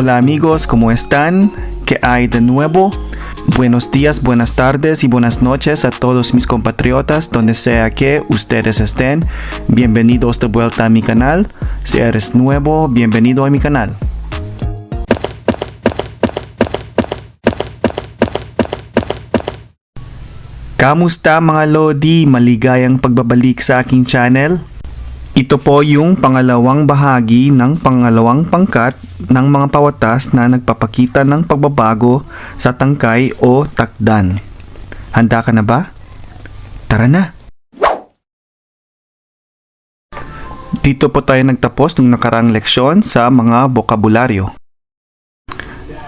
Hola amigos, ¿cómo están? ¿Qué hay de nuevo? Buenos días, buenas tardes y buenas noches a todos mis compatriotas, donde sea que ustedes estén. Bienvenidos de vuelta a mi canal. Si eres nuevo, bienvenido a mi canal. Kamusta mga Lodi? Maligayang pagbabalik sa aking channel. Ito po yung pangalawang bahagi ng pangalawang pangkat ng mga pawatas na nagpapakita ng pagbabago sa tangkay o takdan. Handa ka na ba? Tara na! Dito po tayo nagtapos ng nakaraang leksyon sa mga bokabularyo.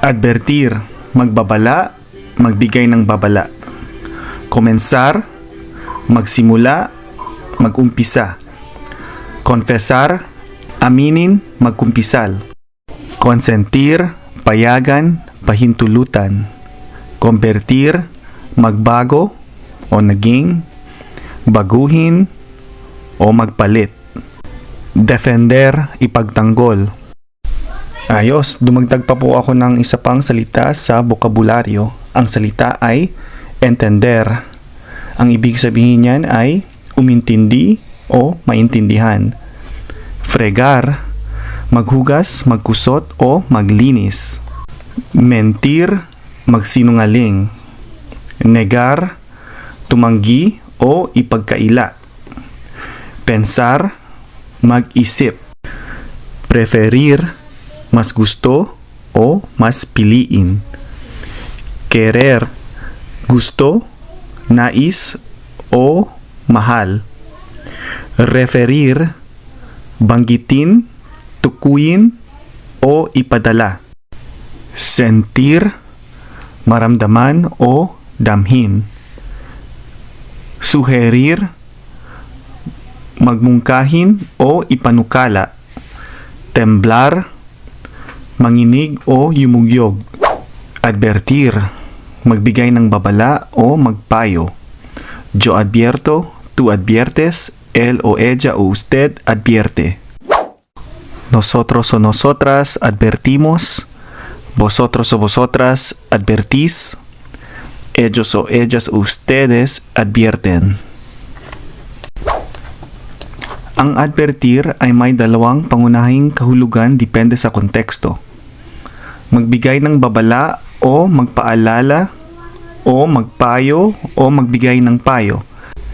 Advertir, magbabala, magbigay ng babala. Komensar, magsimula, magumpisa. Confesar, aminin, magkumpisal. Konsentir, payagan, pahintulutan. Convertir, magbago o naging, baguhin o magpalit. Defender, ipagtanggol. Ayos, dumagdag pa po ako ng isa pang salita sa bokabularyo. Ang salita ay entender. Ang ibig sabihin niyan ay umintindi o maintindihan. Fregar, maghugas, magkusot o maglinis. Mentir, magsinungaling. Negar, tumanggi o ipagkaila. Pensar, mag-isip. Preferir, mas gusto o mas piliin. Querer, gusto, nais o mahal. Referir, banggitin, tukuyin o ipadala. Sentir, maramdaman o damhin. Suherir, magmungkahin o ipanukala. Temblar, manginig o yumugyog. Advertir, magbigay ng babala o magpayo. Yo advierto, tú adviertes, él o ella o usted advierte. Nosotros o nosotras advertimos, vosotros o vosotras advertís, ellos o ellas ustedes advierten. Ang advertir ay may dalawang pangunahing kahulugan depende sa konteksto. Magbigay ng babala o magpaalala o magpayo o magbigay ng payo.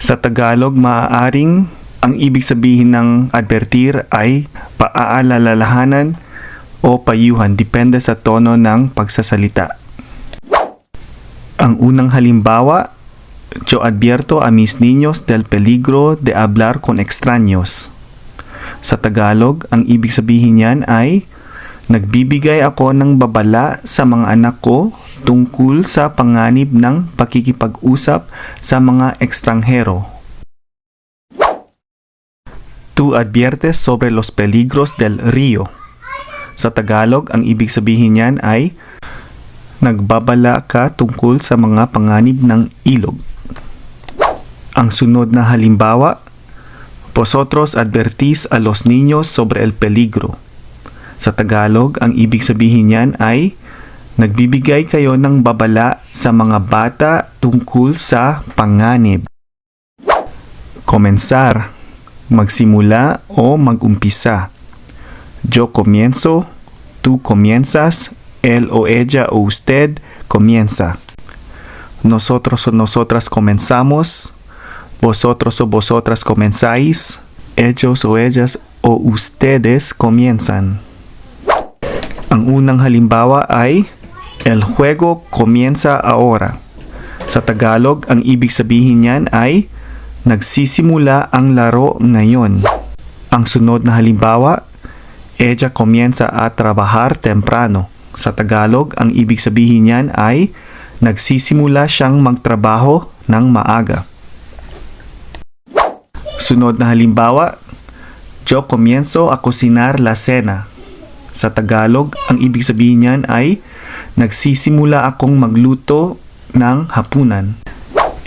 Sa Tagalog, maaaring ang ibig sabihin ng advertir ay paaalalahanan o payuhan depende sa tono ng pagsasalita. Ang unang halimbawa, yo advierto a mis niños del peligro de hablar con extraños. Sa Tagalog, ang ibig sabihin niyan ay nagbibigay ako ng babala sa mga anak ko tungkol sa panganib ng pakikipag-usap sa mga ekstranghero. Tú adviertes sobre los peligros del río. Sa Tagalog, ang ibig sabihin niyan ay nagbabala ka tungkol sa mga panganib ng ilog. Ang sunod na halimbawa, Vosotros advertís a los niños sobre el peligro. Sa Tagalog, ang ibig sabihin niyan ay nagbibigay kayo ng babala sa mga bata tungkol sa panganib. Comenzar, magsimula o magumpisa. Yo comienzo, tú comienzas, él o ella o usted comienza. Nosotros o nosotras comenzamos, vosotros o vosotras comenzáis, ellos o ellas o ustedes comienzan. Ang unang halimbawa ay El juego comienza ahora. Sa Tagalog, ang ibig sabihin niyan ay nagsisimula ang laro ngayon. Ang sunod na halimbawa, Ella comienza a trabajar temprano. Sa Tagalog, ang ibig sabihin niyan ay nagsisimula siyang magtrabaho ng maaga. Sunod na halimbawa, Yo comienzo a cocinar la cena. Sa Tagalog, ang ibig sabihin niyan ay nagsisimula akong magluto ng hapunan.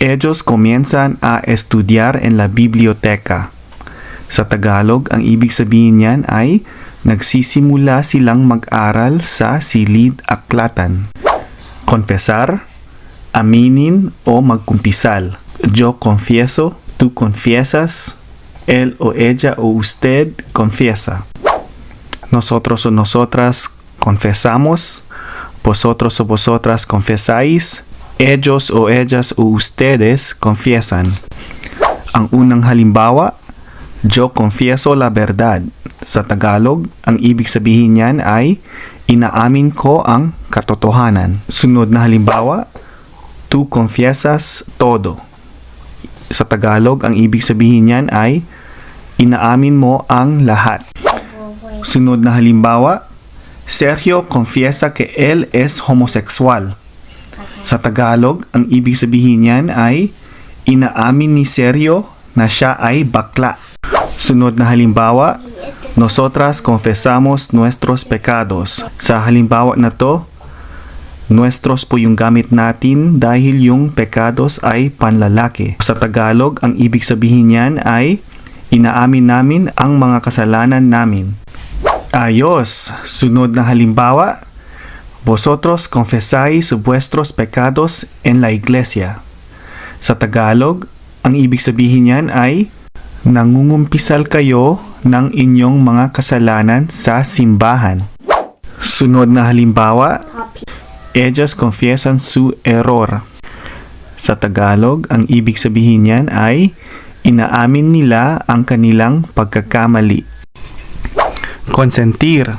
Ellos comienzan a estudiar en la biblioteca. Sa Tagalog, ang ibig sabihin niyan ay nagsisimula silang mag-aral sa silid aklatan. Confesar, aminin o magkumpisal. Yo confieso, tú confiesas, él o ella o usted confiesa. Nosotros o nosotras confesamos, vosotros o vosotras confesáis, ellos o ellas o ustedes confiesan. Ang unang halimbawa, yo confieso la verdad. Sa Tagalog, ang ibig sabihin niyan ay inaamin ko ang katotohanan. Sunod na halimbawa, tú confiesas todo. Sa Tagalog, ang ibig sabihin niyan ay inaamin mo ang lahat. Sunod na halimbawa, Sergio confiesa que él es homosexual. Sa Tagalog, ang ibig sabihin niyan ay inaamin ni Sergio na siya ay bakla. Sunod na halimbawa, nosotras confesamos nuestros pecados. Sa halimbawa na to, nuestros po yung gamit natin dahil yung pecados ay panlalaki. Sa Tagalog, ang ibig sabihin niyan ay inaamin namin ang mga kasalanan namin. Ayos! Sunod na halimbawa, Vosotros confesáis vuestros pecados en la iglesia. Sa Tagalog, ang ibig sabihin niyan ay nangungumpisal kayo ng inyong mga kasalanan sa simbahan. Sunod na halimbawa, ellas confiesan su error. Sa Tagalog, ang ibig sabihin niyan ay inaamin nila ang kanilang pagkakamali. Konsentir,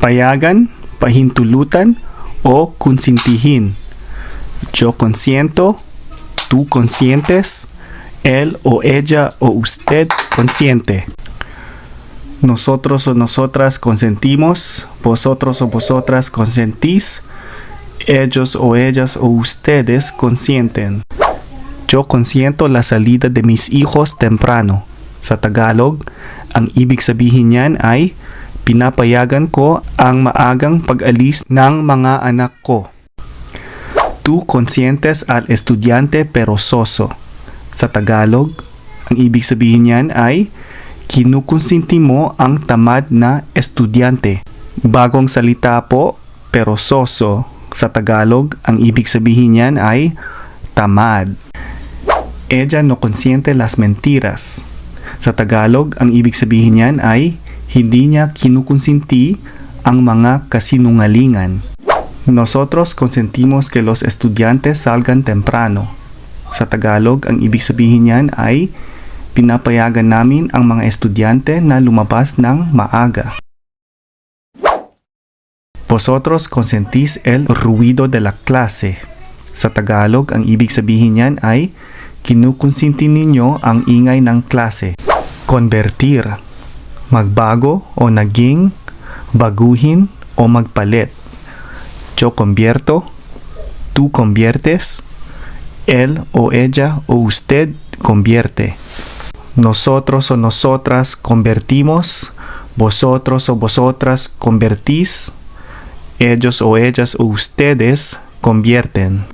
payagan, pahintulutan o konsintihin. Yo consiento, tú consientes, él o ella o usted consiente. Nosotros o nosotras consentimos, vosotros o vosotras consentís, ellos o ellas o ustedes consienten. Yo consiento la salida de mis hijos temprano. Sa Tagalog, ang ibig sabihin ay pinapayagan ko ang maagang pag-alis ng mga anak ko. Tú consientes al estudiante perezoso. Sa Tagalog, ang ibig sabihin niyan ay kinukonsinti mo ang tamad na estudyante. Bagong salita po, perezoso. Sa Tagalog, ang ibig sabihin niyan ay tamad. Ella no consiente las mentiras. Sa Tagalog, ang ibig sabihin niyan ay hindi niya kinukonsinti ang mga kasinungalingan. Nosotros consentimos que los estudiantes salgan temprano. Sa Tagalog, ang ibig sabihin niyan ay pinapayagan namin ang mga estudyante na lumabas ng maaga. Vosotros consentís el ruido de la clase. Sa Tagalog, ang ibig sabihin niyan ay kinukonsinti ninyo ang ingay ng klase. Convertir. Magbago o naging, baguhin o magpalit. Yo convierto, tú conviertes, él o ella o usted convierte. Nosotros o nosotras convertimos, vosotros o vosotras convertís, ellos o ellas o ustedes convierten.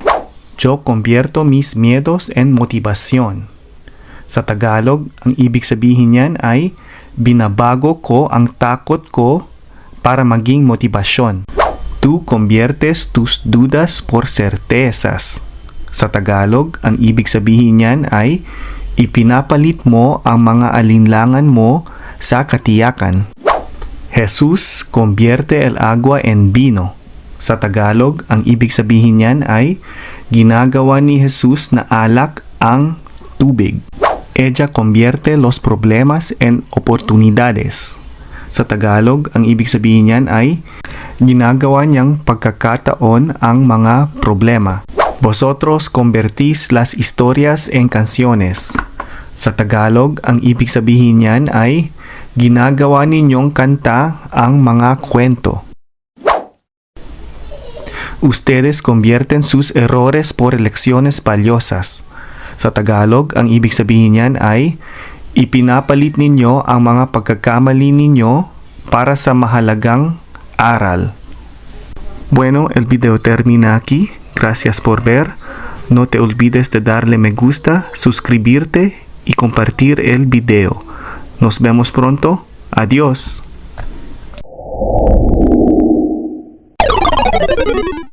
Yo convierto mis miedos en motivación. Sa Tagalog, ang ibig sabihin niyan ay binabago ko ang takot ko para maging motibasyon. Tú conviertes tus dudas por certezas. Sa Tagalog, ang ibig sabihin niyan ay ipinapalit mo ang mga alinlangan mo sa katiyakan. Jesus convierte el agua en vino. Sa Tagalog, ang ibig sabihin niyan ay ginagawa ni Jesus na alak ang tubig. Ella convierte los problemas en oportunidades. Sa Tagalog, ang ibig sabihin niyan ay ginagawa niyang pagkakataon ang mga problema. Vosotros convertís las historias en canciones. Sa Tagalog, ang ibig sabihin niyan ay ginagawa ninyong kanta ang mga kwento. Ustedes convierten sus errores por lecciones valiosas. Sa Tagalog, ang ibig sabihin niyan ay ipinapalit ninyo ang mga pagkakamali ninyo para sa mahalagang aral. Bueno, el video termina aquí. Gracias por ver. No te olvides de darle me gusta, suscribirte y compartir el video. Nos vemos pronto. Adios.